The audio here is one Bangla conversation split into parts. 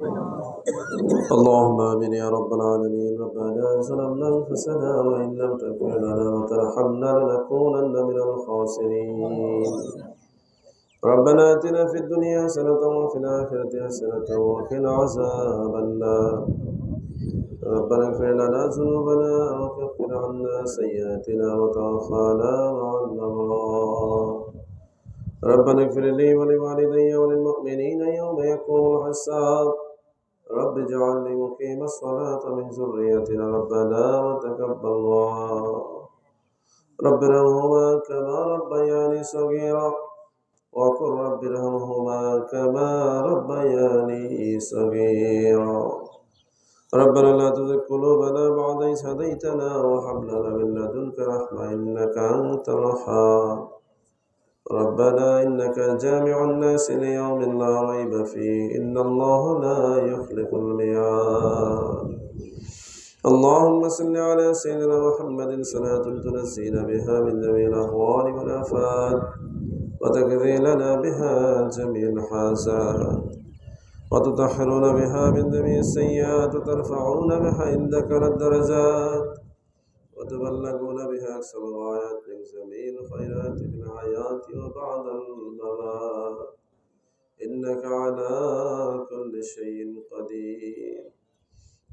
اللهم آمين يا رب العالمين. ربنا ظلمنا أنفسنا وإن لم تغفر لنا وترحمنا لنكونن من الخاسرين. ربنا آتنا في الدنيا حسنة وفي الآخرة حسنة وقنا عذاب النار. ربنا اغفر لنا ذنوبنا وكفر عنا سيئاتنا وتوفانا مع الأبرار. ربنا اغفر لي ولوالدي وللمؤمنين يوم يقوم الحساب. رب اجعلني مقيم الصلاة من ذريتنا ربنا وتقبل دعاء رب ارحمهما كما ربياني صغيرا وقل رب ارحمهما كما ربياني صغيرا ربنا لا تزغ قلوبنا بعد إذ هديتنا وهب لنا من لدنك رحمة إنك أنت الوهاب ربنا إنك جامع الناس ليوم لا ريب فيه. إن الله لا يخلف الميعاد. اللهم صل على سيدنا محمد صلاة تنزينا بها من جميع الأهوال والآفات وتقضي لنا بها جميع الحاسات وتطهرون بها من جميع السيئات وترفعون بها عندك الدرجات وتبلغون بها أكثر الغايات من جميع الخيرات في الحياة وبعد الممات إنك على كل شيء قدير.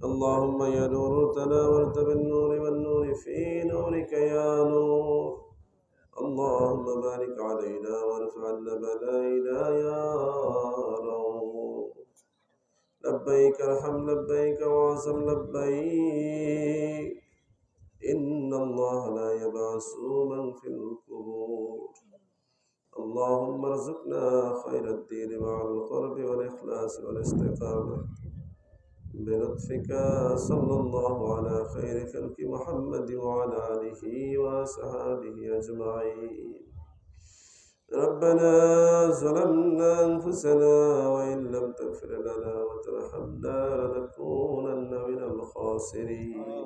اللهم يا نور تناولت بالنور والنور في نورك يا نور. اللهم بارك علينا وارفع عنا بلائنا يا رب. لبيك ارحم لبيك وعظم لبيك إن الله لا يبعث من في القبور. اللهم ارزقنا خير الدين مع القرب والإخلاص والاستقامة. بلطفك صلى الله على خير خلق محمد وعلى آله وصحابه أجمعين. ربنا ظلمنا أنفسنا وإن لم تغفر لنا وترحمنا لنكونن من الخاسرين.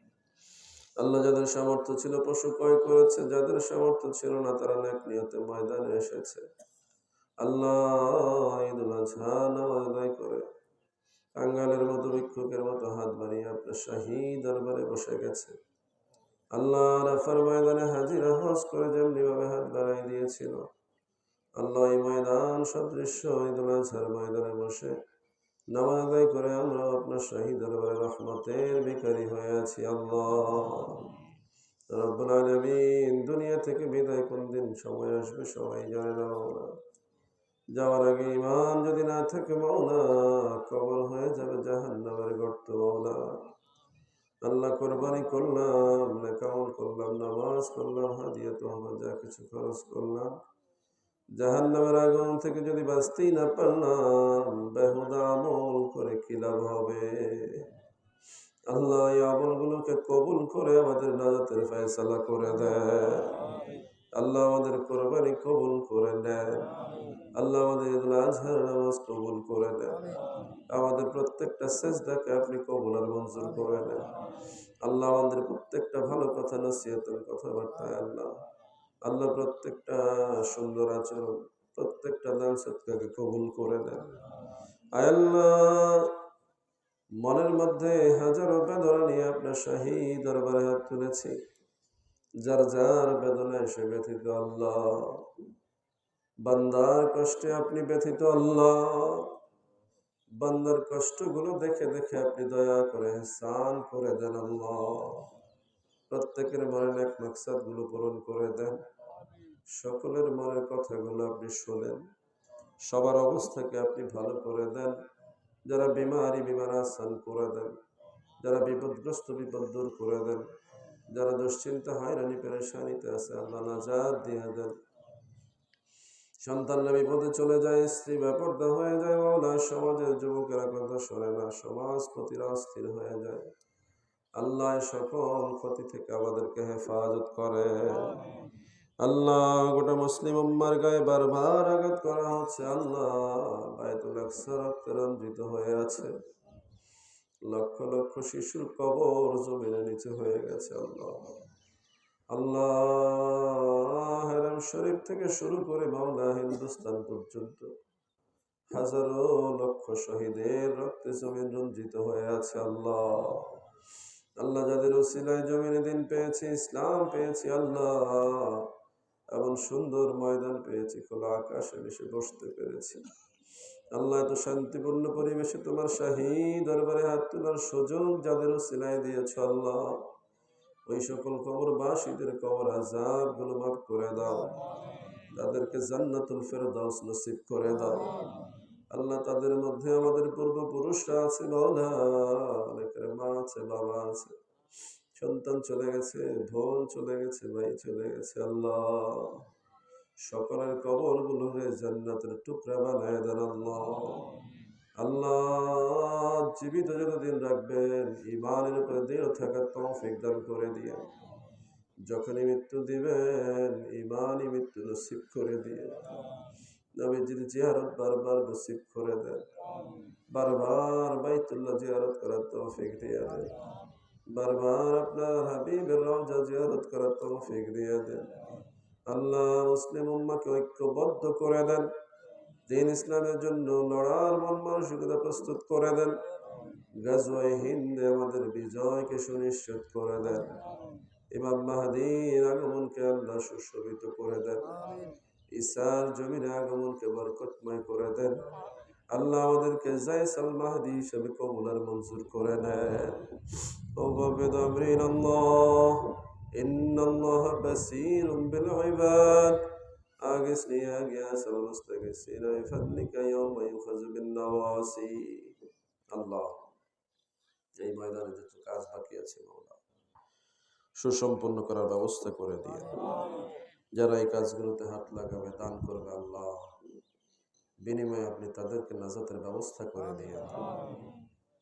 আল্লাহ যাদের সামর্থ্য ছিল পশু ক্রয় করেছে, যাদের সামর্থ্য ছিল না, তারা নেক নিয়তে ময়দানে এসেছে। আল্লাহ আদায় করে। মতো মতো হাত বাড়িয়ে আপনার দরবারে বসে গেছে। আল্লাহ রাফার ময়দানে হাজিরা হজ করে হাত দিয়েছিল। আল্লাহ এই ময়দান ময়দানে বসে নামাজ করে আমরা আপনার শাহী দরবারে রহমতের ভিকারি হয়ে আছি। আল্লাহ দুনিয়া থেকে বিদায় কোন দিন সময় আসবে সবাই জানে না মাওলা যাওয়ার আগে ইমান যদি না থাকে মাওলা কবর হয়ে যাবে জাহান্নামের গর্ত মাওলা আল্লাহ কোরবানি করলাম নেকামল করলাম, নামাজ করলাম, হাদিয়া তো আমার যা কিছু খরচ করলাম। জাহান নামের আগুন থেকে যদি বাঁচতেই না পারলাম, বেহুদা আমল করে কি লাভ হবে? আল্লাহ এই আমলগুলোকে কবুল করে আমাদের নাজাতের ফয়সালা করে দেয় আল্লাহ আমাদের কোরবানি কবুল করে নেন। আল্লাহ আমাদের নামাজ কবুল করে নেন। আমাদের প্রত্যেকটা সেজদাকে আপনি কবুল আর মঞ্জুর করে নেন। আল্লাহ আমাদের প্রত্যেকটা ভালো কথা, নসিহতের কথাবার্তায় আল্লাহ আল্লাহ প্রত্যেকটা সুন্দর আচরণ, প্রত্যেকটা দান সৎকাকে কবুল করে নেন। আল্লাহ মনের মধ্যে হাজারো বেদনা নিয়ে আপনার শাহী দরবারে হাত তুলেছি। যার যার বেদনায় সে ব্যথিত আল্লাহ। বান্দার কষ্টে আপনি ব্যথিত আল্লাহ। বান্দার কষ্টগুলো দেখে দেখে আপনি দয়া করে স্নান করে দেন আল্লাহ। প্রত্যেকের মনের এক মাকসাদগুলো পূরণ করে দেন। সকলের মনের কথাগুলো আপনি শোনেন। সবার অবস্থাকে আপনি ভালো করে দেন। যারা বিমারি বিমার আসান করে দেন, যারা বিপদগ্রস্ত বিপদ দূর করে দেন, যারা দুশ্চিন্তা, হয়রানি, পেরেশানিতে আছে, আল্লাহ নাজাদ দিয়ে দেন। সন্তানরা বিপদে চলে যায়, স্ত্রী ব্যাপারটা হয়ে যায়, মাওলা সমাজের যুবকেরা কথা শোনে না, সমাজ প্রতিরা অস্থির হয়ে যায়। আল্লাহ সকল ক্ষতি থেকে আমাদেরকে হেফাজত করে আল্লাহ গোটা মুসলিম উম্মার গায়ে বারবার আঘাত করা হচ্ছে। আল্লাহ বায়তুল আকসা রক্তে রঞ্জিত হয়ে আছে। লক্ষ লক্ষ শিশুর কবর জমিনে নিচে হয়ে গেছে আল্লাহ। আল্লাহ হেরাম শরীফ থেকে শুরু করে মাওলা হিন্দুস্তান পর্যন্ত হাজারো লক্ষ শহীদের রক্তে জমিন রঞ্জিত হয়ে আছে আল্লাহ। আল্লাহ যাদের ওসিলায় জমিনে দিন পেয়েছি, ইসলাম পেয়েছি আল্লাহ। এমন সুন্দর ময়দান পেয়েছি, খোলা আকাশে এসে বসতে পেরেছি। আল্লাহ এত শান্তিপূর্ণ পরিবেশে তোমার শাহী দরবারে হাত তোলার সুযোগ যাদের ওসিলায় দিয়েছ আল্লাহ। ওই সকল কবরবাসীদের কবর আজাবগুলো মাফ করে দাও। তাদেরকে জান্নাতুল ফেরদাউস নসিব করে দাও। আল্লাহ তাদের মধ্যে আমাদের পূর্বপুরুষরা আছে মাওলা অনেকের মা আছে, বাবা আছে। সন্তান চলে গেছে বোন চলে গেছে ভাই চলে গেছে, আল্লাহ। সকলের কবরগুলো জান্নাতের টুকরা বানায় দেন আল্লাহ। আল্লাহ জীবিত যতদিন রাখবেন ইমানের উপরে দৃঢ় থাকার তৌফিক দান করে দিয়ে, যখনই মৃত্যু দিবেন ইমানই মৃত্যু নসিব করে দিয়ে, নবীজির জিয়ারত বারবার নসিব করে দেন। বারবার বাইতুল্লাহ জিয়ারত করার তৌফিক দিয়ে দেন। বারবার আপনার হাবিবের রওজা জিয়ারত করার তৌফিক দিয়ে দেন। আল্লাহ মুসলিম উম্মাকে ঐক্যবদ্ধ করে দেন। দিন ইসলামের জন্য লড়ার মন মানসিকতা প্রস্তুত করে দেন। গাজওয়াই হিন্দে আমাদের বিজয়কে সুনিশ্চিত করে দেন। ইমাম মাহাদির আগমনকে আল্লাহ সুশোভিত করে দেন। ঈশার জমিনে আগমনকে বরকতময় করে দেন। আল্লাহ আমাদেরকে জাই সালমাহাদি হিসেবে কবুলার মঞ্জুর করে নেন ও আল্লাহ কাজ বাকি আছে সুসম্পন্ন করার ব্যবস্থা করে দিয়ে। যারা এই কাজগুলোতে হাত লাগাবে, দান করবে আল্লাহ। বিনিময়ে আপনি তাদেরকে নাজাতের ব্যবস্থা করে দিয়ে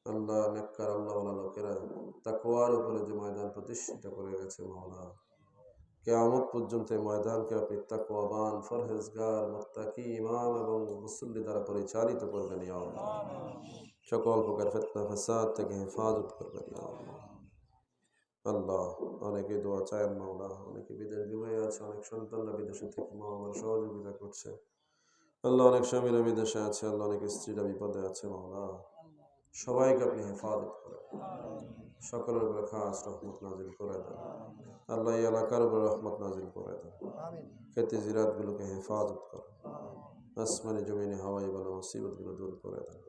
আল্লাহ নেককার আল্লাহ লোকেরা তাকওয়ার উপরে যে ময়দান প্রতিষ্ঠিত করে গেছে মাওলা কেয়ামত পর্যন্ত এই ময়দানকে আপনি তাকওয়াবান ফরহেজগার মোত্তাকি ইমাম এবং মুসল্লি দ্বারা পরিচালিত করবেন সকল প্রকার ফেতনা ফাসাদ থেকে হেফাজত করবেন আল্লাহ। অনেকে দোয়া চায়েন মাওলা অনেকে বিদেশ বিবাহে আছে অনেক সন্তানরা বিদেশে থেকে মা আমার সহযোগিতা করছে। আল্লাহ অনেক স্বামীরা বিদেশে আছে, আল্লাহ অনেক স্ত্রীরা বিপদে আছে, মাওলা। সবাইকে আপনি হেফাজত করেন। সকলের উপরে খাস রহমত নাজিল করে দেন। আল্লাহ এই এলাকার উপরে রহমত নাজিল করে দেন। খেতে জিরাতগুলোকে হেফাজত করেন। আসমানি জমিনে হাওয়াই বলে মুসিবতগুলো দূর করে দেন।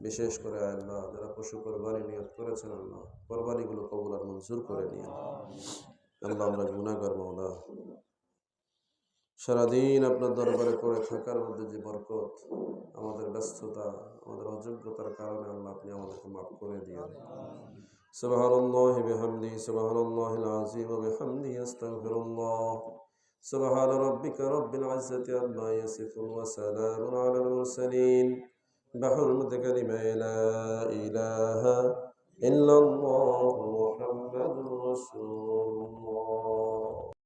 বিশেষ করে আল্লাহ, যারা পশু কোরবানি নিয়ত করেছেন আল্লাহ, কোরবানিগুলো কবুল আর মঞ্জুর করে নিয়ে আল্লাহ আমরা গুণাগার মৌলা সারাদিন আপনার দরবারে পড়ে থাকার মধ্যে যে বরকত আমাদের ব্যস্ততা আমাদের অযোগ্যতার কারণে আল্লাহ আপনি আমাদেরকে মাফ করে দিয়ে سبحان الله بحمده سبحان الله العظيم وبحمده استغفر الله سبحان ربك رب العزة عما يصفون وسلام على المرسلين بحرمة كلمة لا إله إلا الله محمد رسول